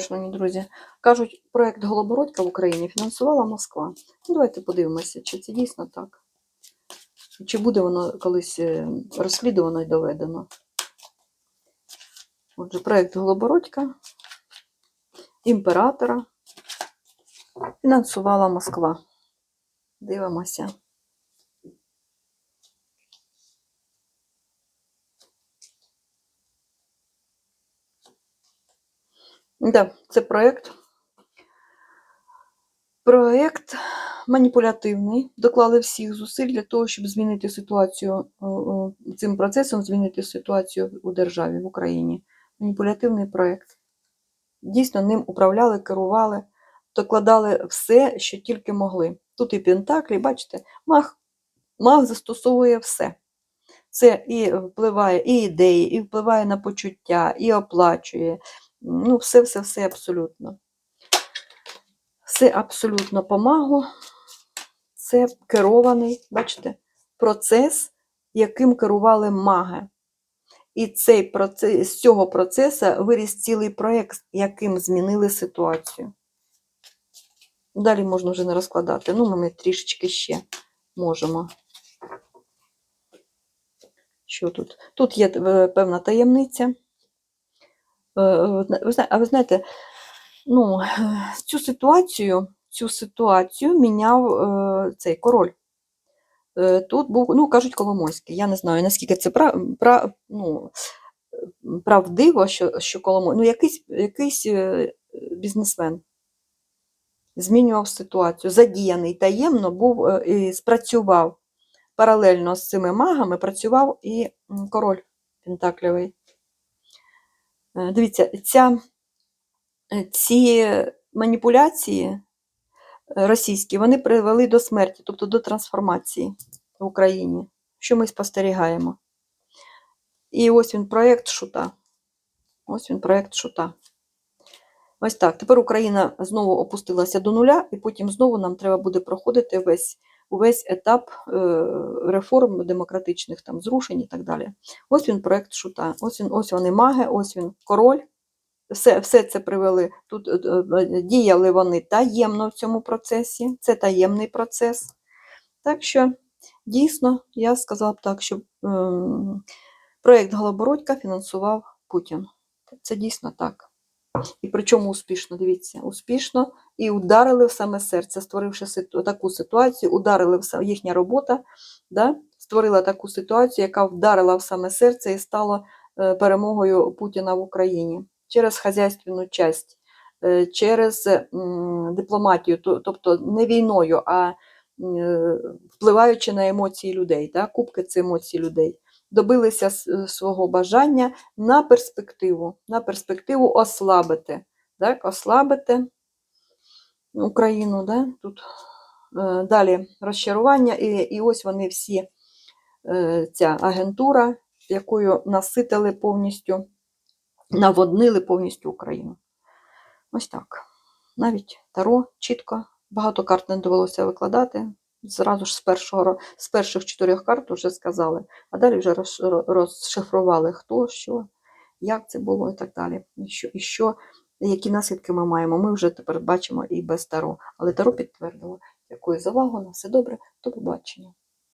Шановні друзі, кажуть, проект Голобородька в Україні фінансувала Москва. Ну, давайте подивимося, чи це дійсно так. Чи буде воно колись е, розслідувано і доведено. Отже, проект Голобородька, імператора фінансувала Москва. Дивимося. Да, це проєкт. Проєкт маніпулятивний. Доклали всіх зусиль для того, щоб змінити ситуацію о, о, цим процесом, змінити ситуацію у державі, в Україні. Маніпулятивний проєкт. Дійсно, ним управляли, керували, докладали все, що тільки могли. Тут і Пентаклі, бачите, маг, маг застосовує все. Це і впливає і ідеї, і впливає на почуття, і оплачує. Ну, все, все, все абсолютно. Все абсолютно помагло. Це керований, бачите, процес, яким керували маги. І цей процес, з цього процесу виріс цілий проєкт, яким змінили ситуацію. Далі можна вже не розкладати. Ну, ми трішечки ще можемо. Що тут? Тут є е, певна таємниця. Е, А ви знаєте, ну, цю ситуацію, цю ситуацію міняв е, цей король. Е, Тут був, ну, кажуть, Коломойський. Я не знаю, наскільки це пра, пра, ну, правдиво, що, що Коломойський, ну, якийсь, якийсь бізнесмен змінював ситуацію. Задіяний таємно був і спрацював паралельно з цими магами, працював і король Пентаклівий. Е, Дивіться, ця, е, ці маніпуляції російські вони привели до смерті, тобто до трансформації в Україні, що ми спостерігаємо. І ось він проєкт шута. Ось він проєкт шута. Ось так. Тепер Україна знову опустилася до нуля, і потім знову нам треба буде проходити весь, увесь етап е, реформ демократичних там, зрушень і так далі. Ось він проєкт шута. Ось, він, ось вони маги, ось він король. Все, все це привели. Тут е, е, діяли вони таємно в цьому процесі. Це таємний процес. Так що, дійсно, я сказала б так, що ем, проєкт Голобородька фінансував Путін. Це дійсно так. І причому успішно, дивіться, успішно і ударили в саме серце, створивши таку ситуацію, ударили в са- їхня робота, да, створила таку ситуацію, яка вдарила в саме серце і стала е, перемогою Путіна в Україні через хазяйственну часть, е, через дипломатію, тобто не війною, а е, впливаючи на емоції людей, да, кубки це емоції людей. Добилися свого бажання на перспективу, на перспективу ослабити, так, ослабити Україну, да, тут е, далі розчарування, і, і ось вони всі, е, ця агентура, якою наситили повністю, наводнили повністю Україну. Ось так. Навіть Таро чітко, багато карт не довелося викладати. Зразу ж з, першого, з перших чотирьох карт вже сказали, а далі вже розшифрували, хто, що, як це було і так далі. І що, і що, які наслідки ми маємо. Ми вже тепер бачимо і без Таро. Але Таро підтвердило. Дякую за увагу, на все добре, до побачення.